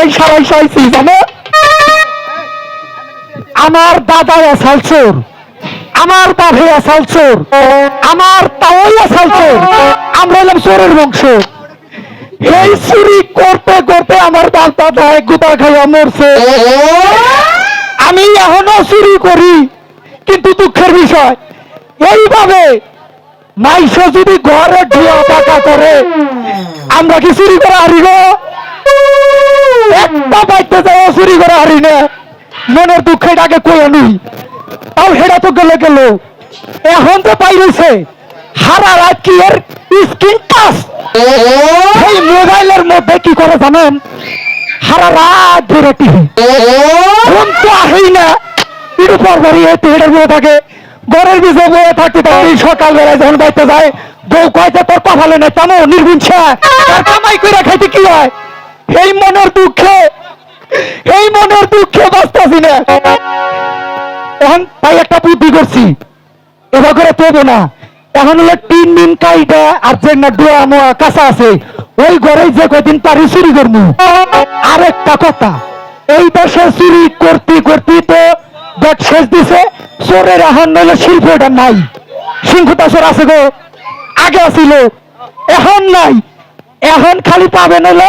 এই সারাই সাইছি জানো? আমার দাদা আসাল চোর। আমার বাপে আসাল চোর। আমার তাওই আসাল চোর। আমরা এলাম চোরের বংশ। এই চুরি করতে করতে আমার বাপ দাদা এক গুতা খাইয়া মরছে। আমি এখনও চুরি করি, কিন্তু দুঃখের বিষয়, এইভাবে মাইশ যদি ঘরে ঢুয়া টাকা করে, আমরা কি চুরি করে হারি না একটা বাইতে যাও চুরি করে হারি না। মনের দুঃখে এটাকে কই আনি তাও হেডা তো গেলে গেল। এখন তো পাইছে হারা রাত কি এর স্ক্রিন টাচ এই মোবাইলের মধ্যে কি করে জানেন? হারা রাত ধরে টিভি তো আসেই না। একটু পর এই পেটের বয়ে থাকে। ঘরের ভিতরে বয়ে থাকতে থাকতে সকাল বেলায় যখন বাইতে যায়, বউ কয়তে তোর কপালে নেই তেমন নির্বিচ্ছা তার কামাই করে খাইতে কি হয়? এই মনের দুঃখে এই মনের দুঃখে বাঁচতেছি না। এখন তাই একটা বুদ্ধি করছি এবার করে তবু না। এখন হলো তিন দিন কাইটা আর যে না দোয়া মোয়া কাঁচা আছে, ওই ঘরে যে কদিন পারি চুরি করব আরেকটা কথা, এই দেশে চুরি করতে করতে তো দেখ শেষ দিছে, চোরের এখন নইলে শিল্প এটা নাই। সিংহতা চোর আছে গো, আগে আছিল, এখন নাই। এখন খালি পাবেন হলো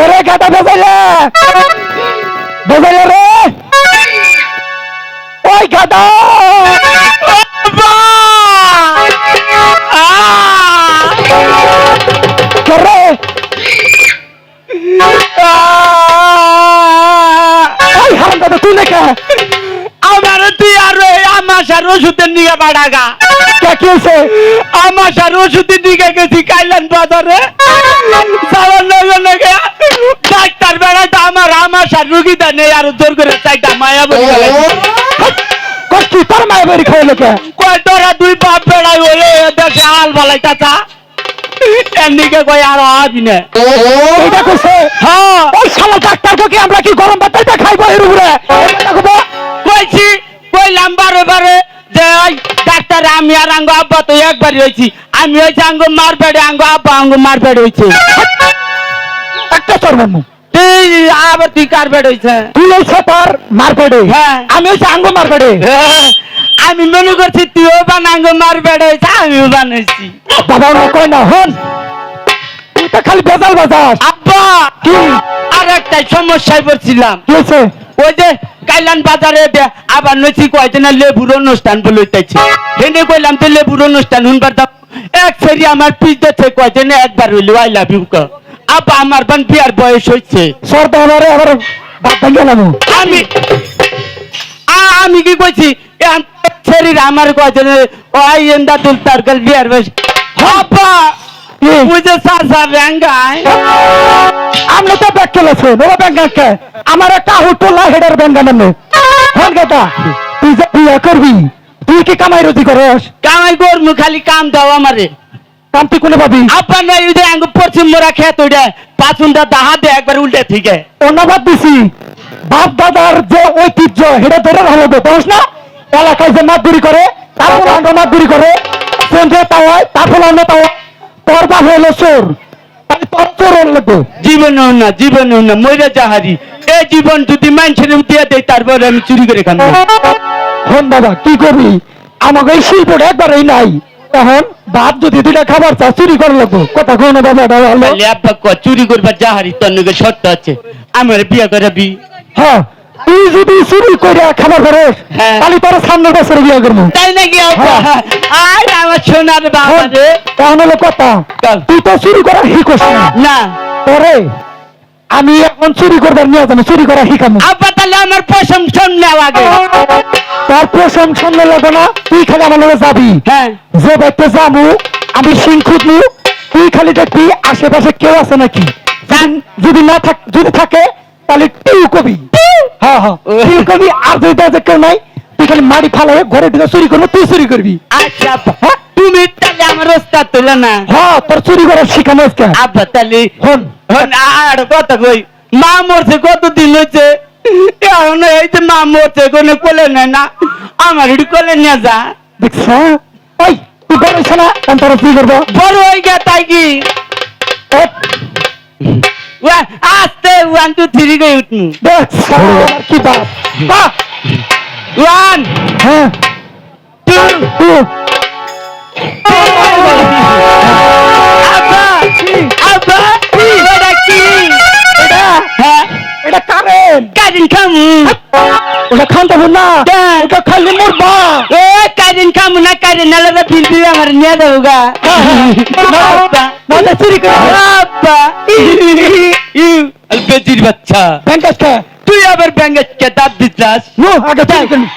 করে গাটা বেজাইলে বেজাইলে রে। ওই হারাম দাদা তুই লেখা। আমার তুই আর ওই আমাশার ওষুধের নিয়ে বাড়াগা কে কি হয়েছে আমাশার ওষুধের দিকে গেছি কাইলান বাজারে। লগে ডাক্তার বেড়াতে আমার আমাশার রুগীটা নেই আর জোর করে চাইটা মায়া বলি কষ্টি তোর মায়ের বাড়ি খাই লেখা কয় তোরা দুই বাপ বেড়াই ওই দেশে হাল বালাই চাচা। এমনিকে কই আর আবি না। এইটা করছে হ্যাঁ। ওই শালা আমরা কি গরম ভাতটা খাইবো এর উপরে? কইছি কইলাম বারে বারে যে ওই ডাক্তার আমি আর আঙ্গ আব্বা তো একবারই হয়েছি। আমি হয়েছি আঙ্গ মার পেড়ে আঙ্গ আব্বা আঙ্গ মার পেড়ে হয়েছে। একটা চর তুই আবার তুই কার পেড়ে হয়েছে তুই হইছে তোর মারপেডে হ্যাঁ। আমি হইছে আঙ্গ মারপেডে আমি মনে করছি তুইও বান আঙ্গ আমিও বাবা না হন। তুই তো খালি বেজাল বাজাস। আব্বা কি? আর একটা সমস্যায় পড়ছিলাম। কি ওই যে কাইলান বাজারে আবার নছি কয়তে না লেবুর অনুষ্ঠান বলে হইতেছে। হেনে কইলাম তো লেবুর অনুষ্ঠান হুনবার এক ফেরি আমার দিতে কয়তে একবার হইল আই লাভ ইউ আব্বা আমার বান বিয়ার বয়স হইছে। সর তো আমারে আবার বাদ ভাঙ্গে গেলাম আমি আ- আমি কি কইছি? শরীর আমার কয়তে না ওই এন্দা তুল তারকাল বিয়ার বয়স। আব্বা? বুঝে সাসা ব্যাঙ্গায় আমরা তো ব্যাগ চলেছে নোরা ব্যাংকে আমার একটা হুটলা হেডার ব্যাংক নামে। গেটা তুই যে বিয়ে করবি তুই কি কামাই রুজি করস? কামাই করমু খালি কাম দাও আমারে। কোনে পাবি আপা নাই ওই যে আঙ্গ পশ্চিম মোরা খেত ওইটা পাঁচুনটা দাহা দে একবার উল্টে থেকে। অন্যবাদ দিছি। বাপ দাদার যে ঐতিহ্য ধরে ভালো না? এলাকায় যে মাতদুরি করে অন্য মাতদুরি করে সন্ধ্যে পাওয়ায় তারপর অন্য পাওয়ায় তোর বাপ হলো চোর। তাই তোর চোর হল লাগবে। জীবনেও না জীবনেও না মরে যাহারি এই জীবন যদি মানুষের দিয়ে দেয় তারপরে আমি চুরি করে হন বাবা কি করবি? আমাকে এই শিল্পটা একবারই নাই। এখন বাপ যদি দুইটা খাবার চা চুরি করে লাগবো। কথা কোন বাবা তাহলে চুরি করবার যাহারি তোর নগে শর্ত আছে। আমার বিয়ে করাবি হ্যাঁ তুই যদি চুরি করে খাবার হ্যাঁ। তাহলে তোর সামনের বছর বিয়ে করব। তাই নাকি হ্যাঁ। আর আমার সোনার বাবা রে। এখন হলো কথা। তুই তো চুরি করা শিখোস না। পরে আমি এখন চুরি করবার নিয়ে যাব চুরি করা শিখামো। আব্বা তাহলে আমার প্রশংসন নেওয়া আগে। তার প্রশংসন লাগবে না তুই খালি আমার লগে যাবি। হ্যাঁ। যে ব্যক্তি যাব আমি সিং খুঁজবো তুই খালি দেখবি আশেপাশে কেউ আছে নাকি? যদি- না থাক যদি থাকে তাহলে টিউ কবি। হ্যাঁ হ্যাঁ। টিউ কবি আর যদি দেখে কেউ নাই তুই খালি মাটি ফালাই ঘরে ঢুকে চুরি করব তুই চুরি করবি। আচ্ছা তুমি তাহলে আমার ওস্তাদ তোলা না। হ্যাঁ তোর চুরি করার শিখানো আজকে। আব্বা তাহলে হন। হন, আর কথা কই? মা মরছে কত দিন হয়েছে এই যে মা মরছে কোনো কোলে নেয় না। আমার একটু কোলে নিয়ে যা। দেখছ ওই তুই বলিস না? তোর কি করব? বড় হয়ে গেছে তাই কি? আস্তে ওয়ান টু থ্রি করে উঠনু। কি বাপ? বাপ ওয়ান হ্যাঁ। টু তুই কারিন খামু ওটা খানতে হবে না। ওটা খাইলে মরবা এ কারিন খামু না কারিন নালে ফিল ফিল আমার নিয়ে যাব গা নাহলে চুরি করে আব্বা ইউ বেজির বাচ্চা ব্যাংকাস খা তুই আবার ব্যাঙ্গে দাঁত দিচ্ছাস নো আগে করবি